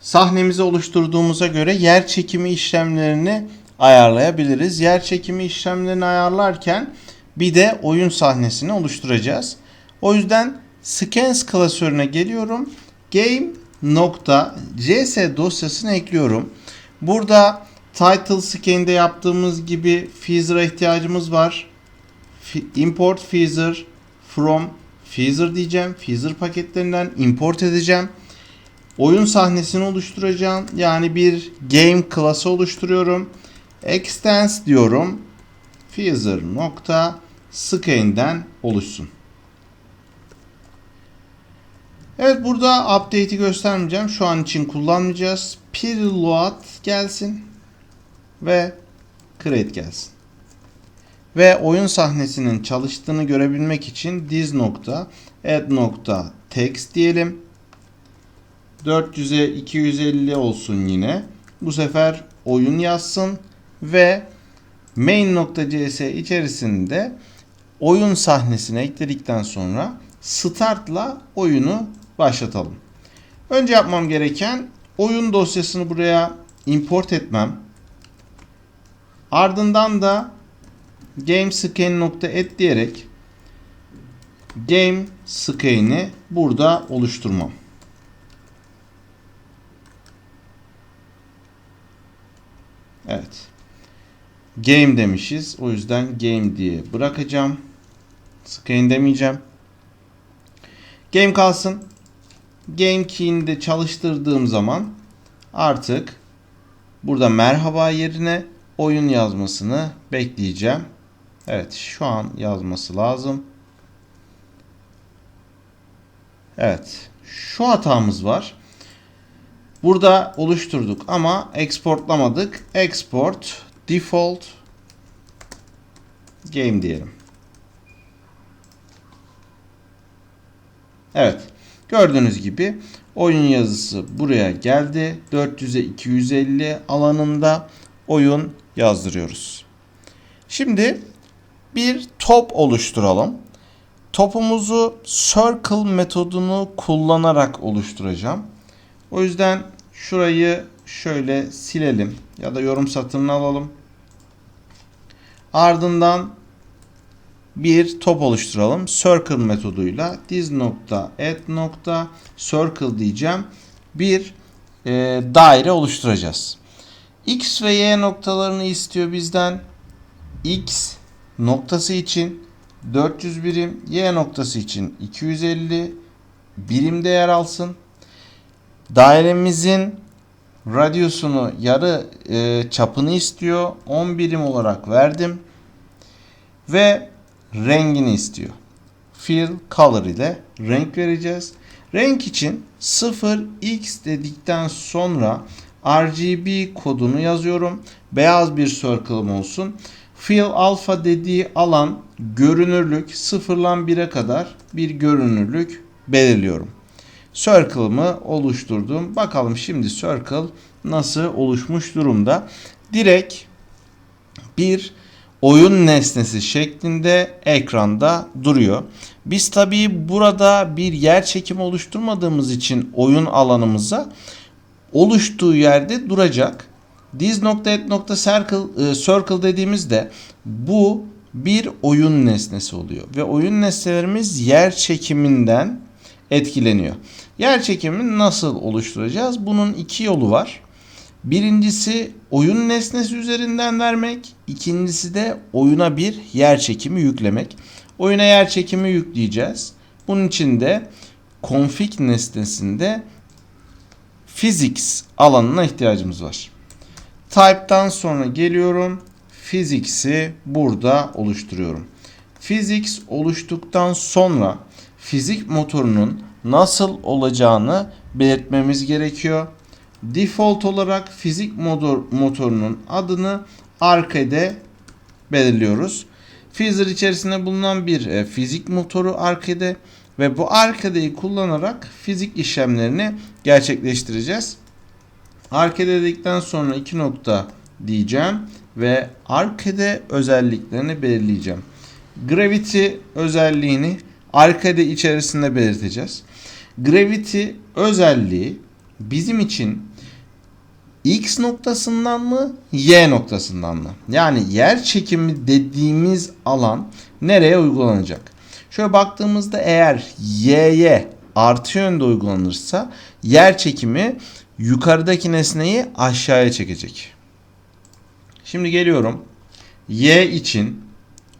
sahnemizi oluşturduğumuza göre yer çekimi işlemlerini ayarlayabiliriz. Yer çekimi işlemlerini ayarlarken bir de oyun sahnesini oluşturacağız. O yüzden scans klasörüne geliyorum. Game.cs dosyasını ekliyorum. Burada title scan'de yaptığımız gibi feezer'a ihtiyacımız var. Import feezer from feezer diyeceğim. Feezer paketlerinden import edeceğim. Oyun sahnesini oluşturacağım. Yani bir game klası oluşturuyorum. Extends diyorum. Feezer nokta scan'den oluşsun. Evet burada update'i göstermeyeceğim. Şu an için kullanmayacağız. Preload gelsin ve create gelsin. Ve oyun sahnesinin çalıştığını görebilmek için this nokta add nokta text diyelim. 400'e 250 olsun yine. Bu sefer oyun yazsın ve main.cs içerisinde oyun sahnesine ekledikten sonra startla oyunu başlatalım. Önce yapmam gereken oyun dosyasını buraya import etmem. Ardından da gamescan.add diyerek game scan'i burada oluşturmam. Evet. Game demişiz. O yüzden game diye bırakacağım. Scan demeyeceğim. Game kalsın. Game key'ini de çalıştırdığım zaman artık burada merhaba yerine oyun yazmasını bekleyeceğim. Evet şu an yazması lazım. Evet. Şu hatamız var. Burada oluşturduk ama exportlamadık. Export default game diyelim. Evet. Gördüğünüz gibi oyun yazısı buraya geldi. 400'e 250 alanında oyun yazdırıyoruz. Şimdi bir top oluşturalım. Topumuzu circle metodunu kullanarak oluşturacağım. O yüzden şurayı şöyle silelim ya da yorum satırını alalım. Ardından bir top oluşturalım. Circle metoduyla this nokta add nokta circle diyeceğim. Bir e, daire oluşturacağız. X ve Y noktalarını istiyor bizden. X noktası için 400 birim, Y noktası için 250 birimde yer alsın. Dairemizin radyusunu yarı e, çapını istiyor. 10 birim olarak verdim. Ve rengini istiyor. Fill color ile renk vereceğiz. Renk için 0x dedikten sonra RGB kodunu yazıyorum. Beyaz bir circle'ım olsun. Fill alpha dediği alan görünürlük 0 ile 1'e kadar bir görünürlük belirliyorum. Circle'ımı oluşturdum. Bakalım şimdi circle nasıl oluşmuş durumda. Direkt bir oyun nesnesi şeklinde ekranda duruyor. Biz tabii burada bir yer çekimi oluşturmadığımız için oyun alanımıza oluştuğu yerde duracak. This.add.circle e, dediğimizde bu bir oyun nesnesi oluyor ve oyun nesnelerimiz yer çekiminden etkileniyor. Yer çekimini nasıl oluşturacağız? Bunun iki yolu var. Birincisi oyun nesnesi üzerinden vermek. ikincisi de oyuna bir yer çekimi yüklemek. Oyuna yer çekimi yükleyeceğiz. Bunun için de config nesnesinde physics alanına ihtiyacımız var. Type'dan sonra geliyorum. Physics'i burada oluşturuyorum. Physics oluştuktan sonra fizik motorunun nasıl olacağını belirtmemiz gerekiyor. Default olarak fizik motor, motorunun adını arkede belirliyoruz. Feezer içerisinde bulunan bir e, fizik motoru arkede ve bu arkadeyi kullanarak fizik işlemlerini gerçekleştireceğiz. Arkede dedikten sonra iki nokta diyeceğim ve arkede özelliklerini belirleyeceğim. Gravity özelliğini arkade içerisinde belirteceğiz. Gravity özelliği bizim için X noktasından mı, Y noktasından mı? Yani yer çekimi dediğimiz alan nereye uygulanacak? Şöyle baktığımızda eğer Y'ye artı yönde uygulanırsa yer çekimi yukarıdaki nesneyi aşağıya çekecek. Şimdi geliyorum. Y için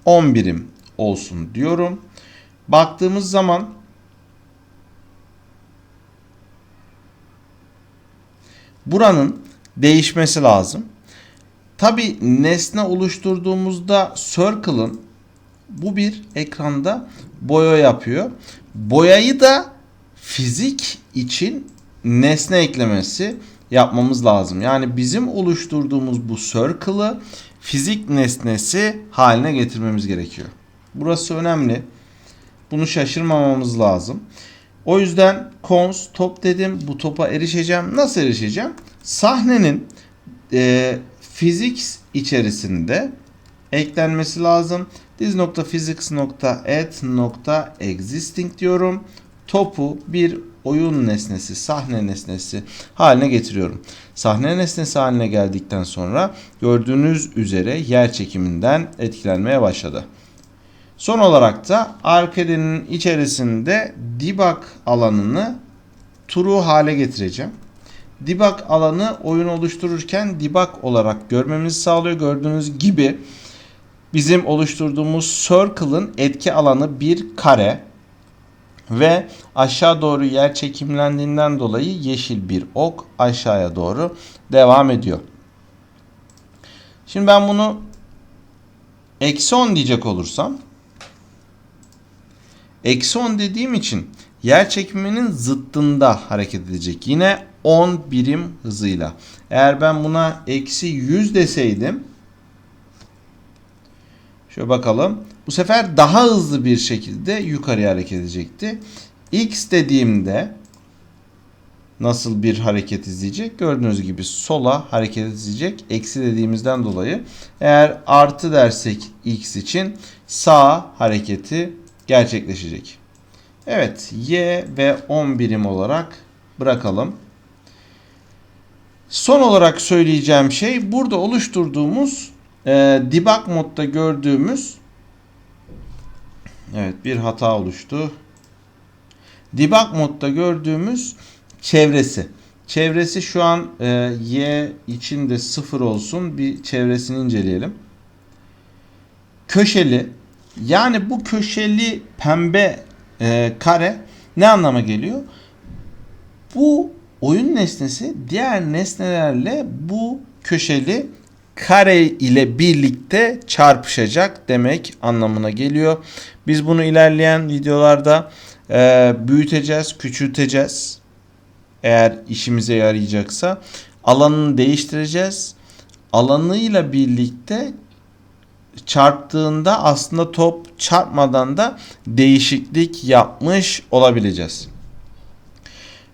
10 birim olsun diyorum. Baktığımız zaman buranın değişmesi lazım. Tabi nesne oluşturduğumuzda circle'ın bu bir ekranda boya yapıyor. Boyayı da fizik için nesne eklemesi yapmamız lazım. Yani bizim oluşturduğumuz bu circle'ı fizik nesnesi haline getirmemiz gerekiyor. Burası önemli. Bunu şaşırmamamız lazım. O yüzden cons top dedim. Bu topa erişeceğim. Nasıl erişeceğim? Sahnenin e, fizik içerisinde eklenmesi lazım. This.physics.add.existing diyorum. Topu bir oyun nesnesi, sahne nesnesi haline getiriyorum. Sahne nesnesi haline geldikten sonra gördüğünüz üzere yer çekiminden etkilenmeye başladı. Son olarak da arcade'nin içerisinde debug alanını true hale getireceğim. Debug alanı oyun oluştururken debug olarak görmemizi sağlıyor. Gördüğünüz gibi bizim oluşturduğumuz circle'ın etki alanı bir kare ve aşağı doğru yer çekimlendiğinden dolayı yeşil bir ok aşağıya doğru devam ediyor. Şimdi ben bunu eksi 10 diyecek olursam eksi 10 dediğim için yer çekiminin zıttında hareket edecek. Yine 10 birim hızıyla. Eğer ben buna eksi 100 deseydim Şöyle bakalım. Bu sefer daha hızlı bir şekilde yukarıya hareket edecekti. X dediğimde nasıl bir hareket izleyecek? Gördüğünüz gibi sola hareket edecek. Eksi dediğimizden dolayı. Eğer artı dersek X için sağ hareketi gerçekleşecek. Evet Y ve 10 birim olarak bırakalım. Son olarak söyleyeceğim şey burada oluşturduğumuz e, debug modda gördüğümüz evet bir hata oluştu. Debug modda gördüğümüz çevresi. Çevresi şu an e, y içinde sıfır olsun. Bir çevresini inceleyelim. Köşeli yani bu köşeli pembe e, kare ne anlama geliyor? Bu oyun nesnesi diğer nesnelerle bu köşeli kare ile birlikte çarpışacak demek anlamına geliyor. Biz bunu ilerleyen videolarda e, büyüteceğiz, küçülteceğiz. Eğer işimize yarayacaksa alanını değiştireceğiz. Alanıyla birlikte çarptığında aslında top çarpmadan da değişiklik yapmış olabileceğiz.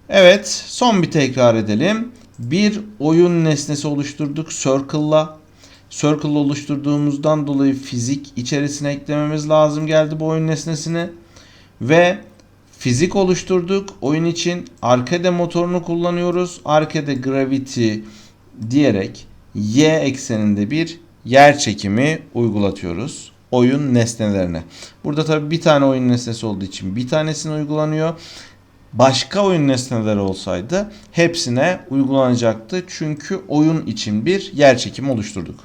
Evet, son bir tekrar edelim bir oyun nesnesi oluşturduk Circle'la. Circle oluşturduğumuzdan dolayı fizik içerisine eklememiz lazım geldi bu oyun nesnesini. Ve fizik oluşturduk. Oyun için arcade motorunu kullanıyoruz. Arcade gravity diyerek y ekseninde bir yer çekimi uygulatıyoruz oyun nesnelerine. Burada tabi bir tane oyun nesnesi olduğu için bir tanesini uygulanıyor başka oyun nesneleri olsaydı hepsine uygulanacaktı. Çünkü oyun için bir yer çekimi oluşturduk.